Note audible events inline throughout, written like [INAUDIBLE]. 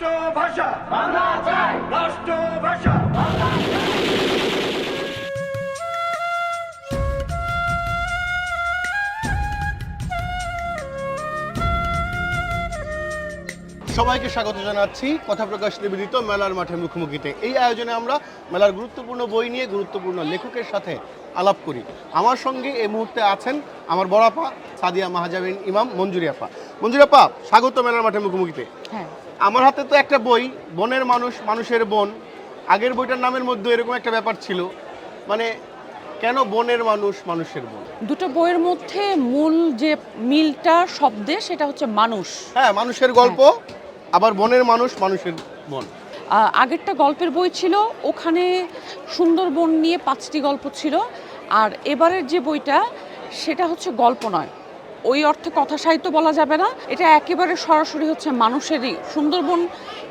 রাষ্ট্রভাষা। বাংলা চাই। রাষ্ট্রভাষা। সবাইকে স্বাগত জানাচ্ছি। কথা প্রকাশ নিবেদিত মেলার মাঠে মুখোমুখিতে। এই আয়োজনে আমরা মেলার গুরুত্বপূর্ণ বই নিয়ে গুরুত্বপূর্ণ লেখকের সাথে আলাপ করি। আমার সঙ্গে এই মুহূর্তে আছেন আমার বড়াপা সাদিয়া মাহাজাবিন ইমাম মঞ্জুরি আপা। মঞ্জুরি আপা স্বাগত মেলার মাঠে মুখোমুখিতে। হ্যাঁ। আমার হাতে তো একটা বই বনের মানুষ মানুষের বন। আগের বইটার নামের মধ্যে এরকম একটা ব্যাপার ছিল। মানে কেন বনের মানুষ মানুষের বন? দুটো বইয়ের মধ্যে মূল যে মিলটা শব্দে সেটা হচ্ছে মানুষ। হ্যাঁ মানুষের গল্প আবার বনের মানুষ মানুষের বন। আগেরটা গল্পের বই ছিল ওখানে সুন্দরবন নিয়ে পাঁচটি গল্প ছিল। আর এবারের যে বইটা সেটা হচ্ছে গল্প নয়। ওই অর্থে কথা সাহিত্য বলা যাবে না। এটা একেবারে সরাসরি হচ্ছে মানুষেরই। সুন্দরবন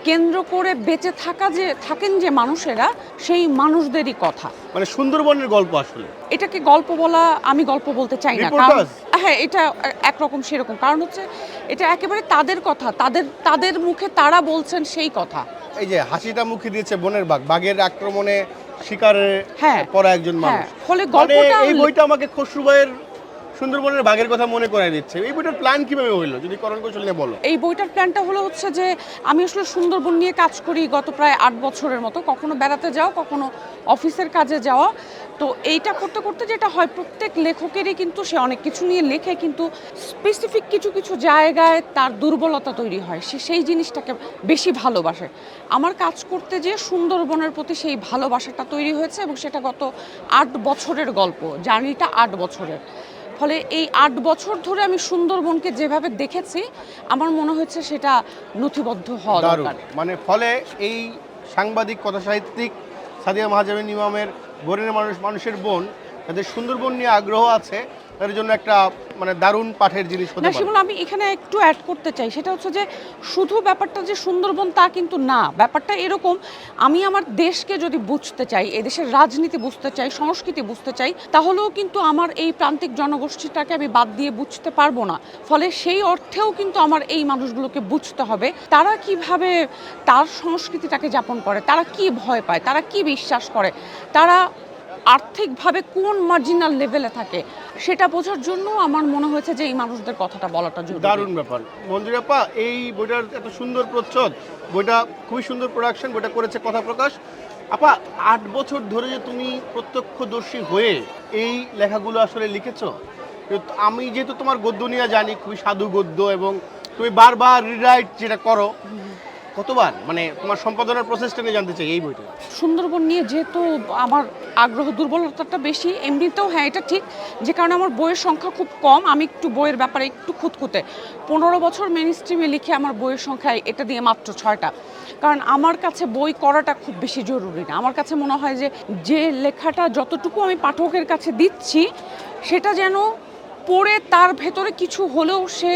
কেন্দ্র করে বেঁচে থাকা যে থাকেন যে মানুষেরা সেই মানুষদেরই কথা। মানে সুন্দরবনের গল্প আসলে। এটাকে গল্প বলা আমি গল্প বলতে চাই না। কারণ হ্যাঁ এটা একরকম সেরকম। কারণ হচ্ছে এটা একেবারে তাদের কথা। তাদের তাদের মুখে তারা বলছেন সেই কথা। এই যে হাসিটা মুখে দিয়েছে বনের বাঘ। বাঘের আক্রমণে শিকারে হ্যাঁ। পড়া একজন মানুষ। হ্যাঁ, ফলে মানে গল্পটা এই বইটা আমাকে খসরু ভাইয়ের সুন্দরবনের বাঘের কথা মনে করাই দিচ্ছে। এই বইটার প্ল্যান কীভাবে হইল? যদি করণ কৌশল নিয়ে বলো। এই বইটার প্ল্যানটা হলো হচ্ছে যে, আমি আসলে সুন্দরবন নিয়ে কাজ করি গত প্রায় আট বছরের মতো। কখনো বেড়াতে যাও, কখনো অফিসের কাজে যাওয়া। তো এইটা করতে করতে যেটা হয়, প্রত্যেক লেখকেরই কিন্তু সে অনেক কিছু নিয়ে লেখে, কিন্তু স্পেসিফিক কিছু কিছু জায়গায় তার দুর্বলতা তৈরি হয়। সে সেই জিনিসটাকে বেশি ভালোবাসে। আমার কাজ করতে যে সুন্দরবনের প্রতি সেই ভালোবাসাটা তৈরি হয়েছে এবং সেটা গত আট বছরের গল্প, জার্নিটা আট বছরের। ফলে এই আট বছর ধরে আমি সুন্দরবনকে যেভাবে দেখেছি আমার মনে হয়েছে সেটা নথিবদ্ধ হওয়া দরকার। মানে ফলে এই সাংবাদিক কথা সাহিত্যিক সাদিয়া মাহাজাবিন ইমামের মানুষ মানুষের বোন তাদের সুন্দরবন নিয়ে আগ্রহ আছে তাদের জন্য একটা মানে দারুণ পাঠের জিনিস হতে পারে। সেগুলো আমি এখানে একটু অ্যাড করতে চাই। সেটা হচ্ছে যে শুধু ব্যাপারটা যে সুন্দরবন তা কিন্তু না ব্যাপারটা এরকম আমি আমার দেশকে যদি বুঝতে চাই এদেশের রাজনীতি বুঝতে চাই সংস্কৃতি বুঝতে চাই তাহলেও কিন্তু আমার এই প্রান্তিক জনগোষ্ঠীটাকে আমি বাদ দিয়ে বুঝতে পারব না। ফলে সেই অর্থেও কিন্তু আমার এই মানুষগুলোকে বুঝতে হবে তারা কীভাবে তার সংস্কৃতিটাকে যাপন করে তারা কি ভয় পায় তারা কি বিশ্বাস করে তারা আর্থিকভাবে কোন মার্জিনাল লেভেলে থাকে, সেটা বোঝার জন্য আমার মনে হয়েছে যে এই মানুষদের কথাটা বলাটা জরুরি। দারুণ ব্যাপার। মঞ্জুরাপা এই বইটার এত সুন্দর প্রচ্ছদ, বইটা খুবই সুন্দর প্রোডাকশন বইটা করেছে কথা প্রকাশ। আপা, আট বছর ধরে যে তুমি প্রত্যক্ষদর্শী হয়ে এই লেখাগুলো আসলে লিখেছো আমি যেহেতু তোমার গদ্য নিয়ে জানি, খুবই সাধু গদ্য এবং তুমি বারবার রিরাইট যেটা করো কতবার? মানে তোমার সম্পাদনার প্রসেসটা নিয়ে জানতে চাই এই বইটা। সুন্দরবন নিয়ে যেহেতু আমার আগ্রহ, দুর্বলতাটা বেশি, এমনিতেও হ্যাঁ এটা ঠিক যে কারণে আমার বইয়ের সংখ্যা খুব কম। আমি একটু বইয়ের ব্যাপারে একটু খুঁতখুঁতে। পনেরো বছর মেন স্ট্রিমে লিখে আমার বইয়ের সংখ্যা এটা দিয়ে মাত্র ছয়টা। কারণ আমার কাছে বই করাটা খুব বেশি জরুরি না। আমার কাছে মনে হয় যে যে লেখাটা যতটুকু আমি পাঠকের কাছে দিচ্ছি, সেটা যেন পড়ে তার ভেতরে কিছু হলেও সে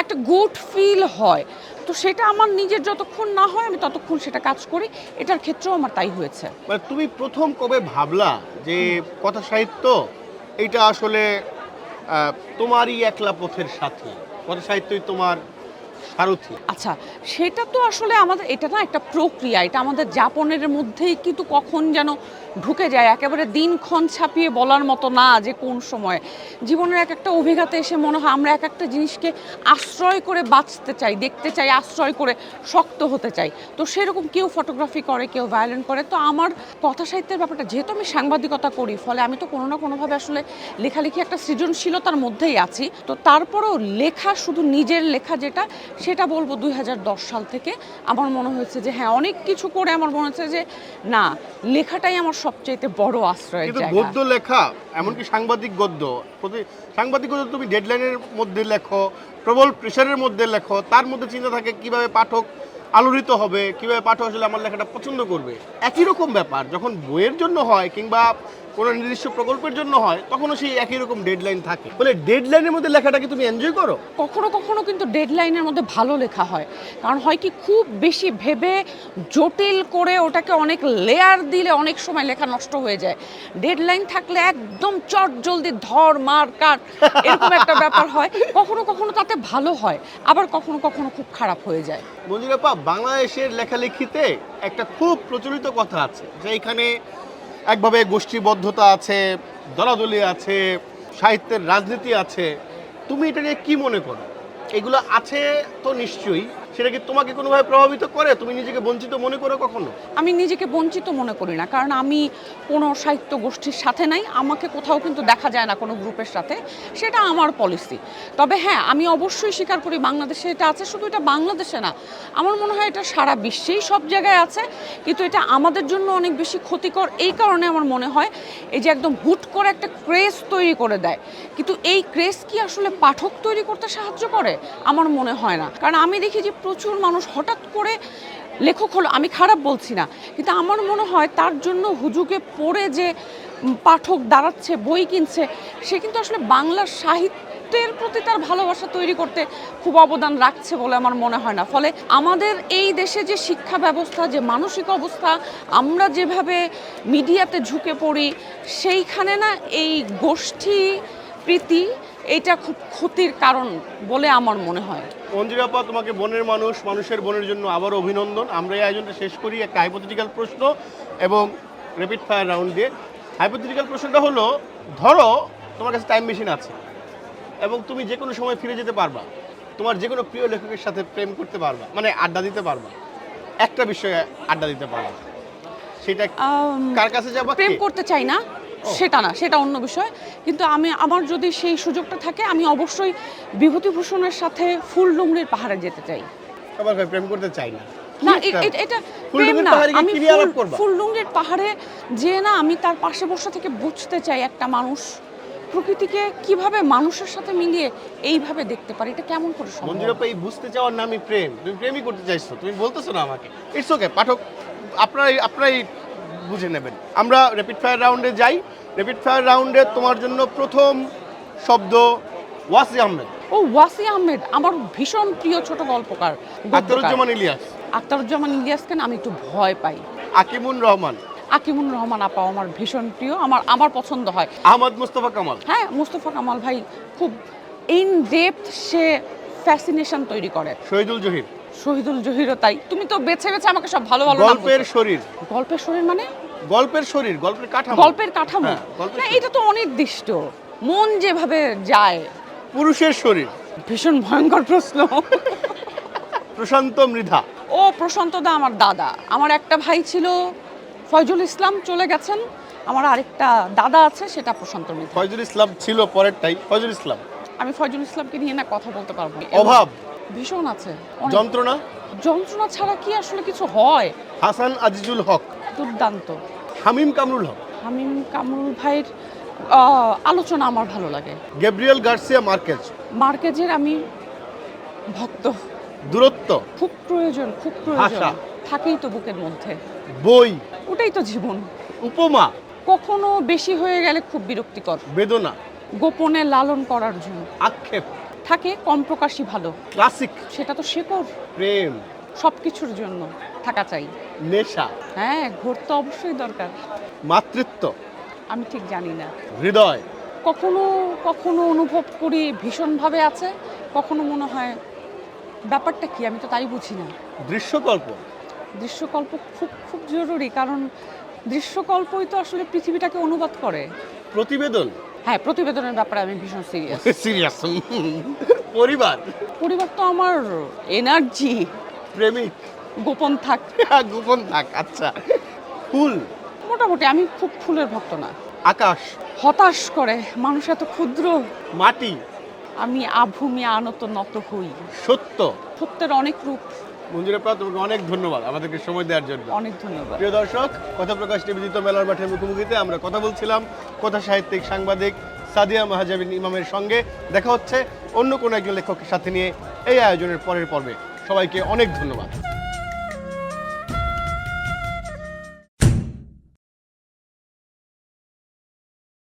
একটা গুড ফিল হয়। তো সেটা আমার নিজের যতক্ষণ না হয়, আমি ততক্ষণ সেটা কাজ করি। এটার ক্ষেত্রেও আমার তাই হয়েছে। মানে তুমি প্রথম কবে ভাবলা যে কথা সাহিত্য এটা আসলে তোমারই একলা পথের সাথে? কথা সাহিত্যই তোমার সারথী আচ্ছা সেটা তো আসলে আমাদের, এটা না একটা প্রক্রিয়া, এটা আমাদের যাপনের মধ্যেই কিন্তু কখন যেন ঢুকে যায়, একেবারে দিনক্ষণ ছাপিয়ে বলার মতো না যে কোন সময়। জীবনের এক একটা অভিজ্ঞতা এসে মনে হয় আমরা এক একটা জিনিসকে আশ্রয় করে বাঁচতে চাই, দেখতে চাই, আশ্রয় করে শক্ত হতে চাই। তো সেরকম কেউ ফটোগ্রাফি করে, কেউ ভায়োলিন করে। তো আমার কথা সাহিত্যের ব্যাপারটা, যেহেতু আমি সাংবাদিকতা করি, ফলে আমি তো কোনো না কোনোভাবে আসলে লেখালেখি একটা সৃজনশীলতার মধ্যেই আছি। তো তারপরেও লেখা শুধু নিজের লেখা যেটা সেটা বলব দু হাজার দশ সাল থেকে। আমার মনে হয়েছে যে হ্যাঁ অনেক কিছু করে আমার মনে হচ্ছে যে না লেখাটাই আমার সবচাইতে বড় জায়গা। গদ্য লেখা এমনকি সাংবাদিক গদ্য প্রতি সাংবাদিক গদ্য তুমি ডেডলাইনের মধ্যে লেখো প্রবল প্রেশারের মধ্যে লেখো তার মধ্যে চিন্তা থাকে কীভাবে পাঠক আলোড়িত হবে কীভাবে পাঠক আসলে আমার লেখাটা পছন্দ করবে। একই রকম ব্যাপার যখন বইয়ের জন্য হয় কিংবা কোনো নির্দিষ্ট প্রকল্পের জন্য হয় তখনও সেই একই রকম ডেডলাইন থাকে। বলে ডেডলাইনের মধ্যে লেখাটাকে তুমি এনজয় করো? কখনো কখনো কিন্তু ডেডলাইনের মধ্যে ভালো লেখা হয়। কারণ হয় কি খুব বেশি ভেবে জটিল করে ওটাকে অনেক লেয়ার দিলে অনেক সময় লেখা নষ্ট হয়ে যায়। ডেডলাইন থাকলে একদম চট জলদি ধর মার কাট এরকম একটা ব্যাপার হয়। কখনো কখনো তাতে ভালো হয় আবার কখনো কখনো খুব খারাপ হয়ে যায়। মঞ্জুরাপা বাংলাদেশের লেখালেখিতে একটা খুব প্রচলিত কথা আছে যে এখানে একভাবে গোষ্ঠীবদ্ধতা আছে, দলাদলি আছে, সাহিত্যের রাজনীতি আছে। তুমি এটা নিয়ে কী মনে করো? এগুলো আছে তো নিশ্চয়ই সেটা কি তোমাকে কোনোভাবে প্রভাবিত করে? তুমি নিজেকে বঞ্চিত মনে করো কখনো? আমি নিজেকে বঞ্চিত মনে করি না, কারণ আমি কোনো সাহিত্য গোষ্ঠীর সাথে নাই, আমাকে কোথাও কিন্তু দেখা যায় না কোনো গ্রুপের সাথে, সেটা আমার পলিসি তবে হ্যাঁ আমি অবশ্যই স্বীকার করি বাংলাদেশে এটা আছে, শুধু এটা বাংলাদেশে না, আমার মনে হয় এটা সারা বিশ্বেই সব জায়গায় আছে, কিন্তু এটা আমাদের জন্য অনেক বেশি ক্ষতিকর, এই কারণে আমার মনে হয় এই যে একদম হুট করে একটা ক্রেজ তৈরি করে দেয়, কিন্তু এই ক্রেজ কি আসলে পাঠক তৈরি করতে সাহায্য করে? আমার মনে হয় না। কারণ আমি দেখি যে প্রচুর মানুষ হঠাৎ করে লেখক হলো, আমি খারাপ বলছি না, কিন্তু আমার মনে হয় তার জন্য হুজুকে পড়ে যে পাঠক দাঁড়াচ্ছে, বই কিনছে, সে কিন্তু আসলে বাংলা সাহিত্যের প্রতি তার ভালোবাসা তৈরি করতে খুব অবদান রাখছে বলে আমার মনে হয় না। ফলে আমাদের এই দেশে যে শিক্ষা ব্যবস্থা, যে মানসিক অবস্থা, আমরা যেভাবে মিডিয়াতে ঝুঁকে পড়ি, সেইখানে না এই গোষ্ঠী প্রীতি এটা খুব ক্ষতির কারণ বলে আমার মনে হয়। মঞ্জুরাপা তোমাকে বনের মানুষ মানুষের বনের জন্য আবার অভিনন্দন। আমরা এই আয়োজনটা শেষ করি একটা হাইপোথেটিক্যাল প্রশ্ন এবং র্যাপিড ফায়ার রাউন্ড দিয়ে। হাইপোথেটিক্যাল প্রশ্নটা হলো ধরো তোমার কাছে টাইম মেশিন আছে এবং তুমি যে কোনো সময় ফিরে যেতে পারবা। তোমার যে কোনো প্রিয় লেখকের সাথে প্রেম করতে পারবা মানে আড্ডা দিতে পারবা। একটা বিষয়ে আড্ডা দিতে পারবা। সেটা কার কাছে যাবা? প্রেম করতে চাই না। সেটা না সেটা অন্য বিষয়। কিন্তু আমি আমার যদি সেই সুযোগটা থাকে আমি অবশ্যই বিভূতিভূষণের সাথে ফুল ডুংরির পাহাড়ে যেতে চাই। সবার প্রেম করতে চাই না। না এটা প্রেম না আমি পাহাড়ে যে না আমি তার পাশে বসে থেকে বুঝতে চাই একটা মানুষ। প্রকৃতিকে কীভাবে মানুষের সাথে মিলিয়ে এইভাবে দেখতে পারে এটা কেমন করে সম্ভব? মঞ্জুরাপা এই বুঝতে চাওয়ার নামই প্রেম। তুমি প্রেমই করতে চাইছো তুমি বলতেছো না আমাকে। ইটস ওকে পাঠক আপনারাই আপনারাই বুঝে নেবেন। আমরা র্যাপিড ফায়ার রাউন্ডে যাই। র্যাপিড ফায়ার রাউন্ডে তোমার জন্য প্রথম শব্দ ওয়াসি আহমেদ। ও ওয়াসি আহমেদ আমার ভীষণ প্রিয় ছোট গল্পকার। আখতারুজ্জামান ইলিয়াস। আখতারুজ্জামান ইলিয়াসকে আমি একটু ভয় পাই। আকিমুন রহমান। আকিমুন রহমান আপা আমার ভীষণ প্রিয় আমার আমার পছন্দ হয়। আহমদ মুস্তফা কামাল। হ্যাঁ মুস্তফা কামাল ভাই খুব ইন ডেপথ সে ফ্যাসিনেশন তৈরি করে। শহীদুল জহির। শহীদুল জহিরও তাই। তুমি তো বেছে বেছে আমাকে সব ভালো ভালো গল্পের শরীর। গল্পের শরীর মানে? গল্পের শরীর গল্পের কাঠামো। গল্পের কাঠামো। হ্যাঁ, না এটা তো অনির্দিষ্ট। মন যেভাবে যায়। পুরুষের শরীর। ভীষণ ভয়ঙ্কর প্রশ্ন। প্রশান্ত মৃধা। ও প্রশান্ত দা আমার দাদা। আমার একটা ভাই ছিল ফয়জুল ইসলাম চলে গেছেন। আমার আরেকটা দাদা আছে সেটা প্রশান্ত মিত্র ফয়জুল ইসলাম ছিল পরেরটাই। ফয়জুল ইসলাম। আমি ফয়জুল ইসলামকে নিয়ে না কথা বলতে পারব। না। অভাব। ভীষণ আছে। অনেক। যন্ত্রণা? যন্ত্রণা ছাড়া কি আসলে কিছু হয়? হাসান আজিজুল হক। দুর্দান্ত। হামিম কামরুল হক। হামিম কামরুল ভাইয়ের আলোচনা আমার ভালো লাগে। Gabriel Garcia Marquez. মার্কেজের আমি ভক্ত। দূরত্ব। খুব প্রয়োজন খুব প্রয়োজন। থাকেই তো বুকের মধ্যে। বই। ওটাই তো জীবন। উপমা। কখনো বেশি হয়ে গেলে খুব বিরক্তিকর। বেদনা। গোপনে লালন করার জন্য। আক্ষেপ। থাকে কম প্রকাশই ভালো। ক্লাসিক। সেটা তো শেকড়। প্রেম। সব কিছুর জন্য থাকা চাই। নেশা? হ্যাঁ ঘুরতে অবশ্যই দরকার। মাতৃত্ব? আমি ঠিক জানি না। হৃদয়? কখনো কখনো অনুভব করি ভীষণভাবে আছে কখনো মনে হয় ব্যাপারটা কি আমি তো তাই বুঝি না। দৃশ্যকল্প? দৃশ্যকল্প খুব খুব জরুরি কারণ দৃশ্যকল্পই তো আসলে পৃথিবীটাকে অনুবাদ করে। প্রতিবেদন? হ্যাঁ প্রতিবেদনের ব্যাপারে আমি ভীষণ সিরিয়াস সিরিয়াস [LAUGHS] পরিবার? পরিবার তো আমার এনার্জি প্রেমিক। গোপন থাক। গোপন থাক আচ্ছা। ফুল? মোটামুটি আমি খুব ফুলের ভক্ত না। আকাশ? হতাশ করে মানুষ এত ক্ষুদ্র। মাটি? আমি আভূমি আনত নত হই। সত্য? সত্যের অনেক রূপ। মঞ্জুরা তোমাকে অনেক ধন্যবাদ আমাদেরকে সময় দেওয়ার জন্য। অনেক ধন্যবাদ। প্রিয় দর্শক কথা প্রকাশ নিবেদিত মেলার মাঠের মুখোমুখিতে আমরা কথা বলছিলাম কথা সাহিত্যিক সাংবাদিক সাদিয়া মাহাজাবিন ইমামের সঙ্গে। দেখা হচ্ছে অন্য কোনো একজন লেখকের সাথে নিয়ে এই আয়োজনের পরের পর্বে। সবাইকে অনেক ধন্যবাদ।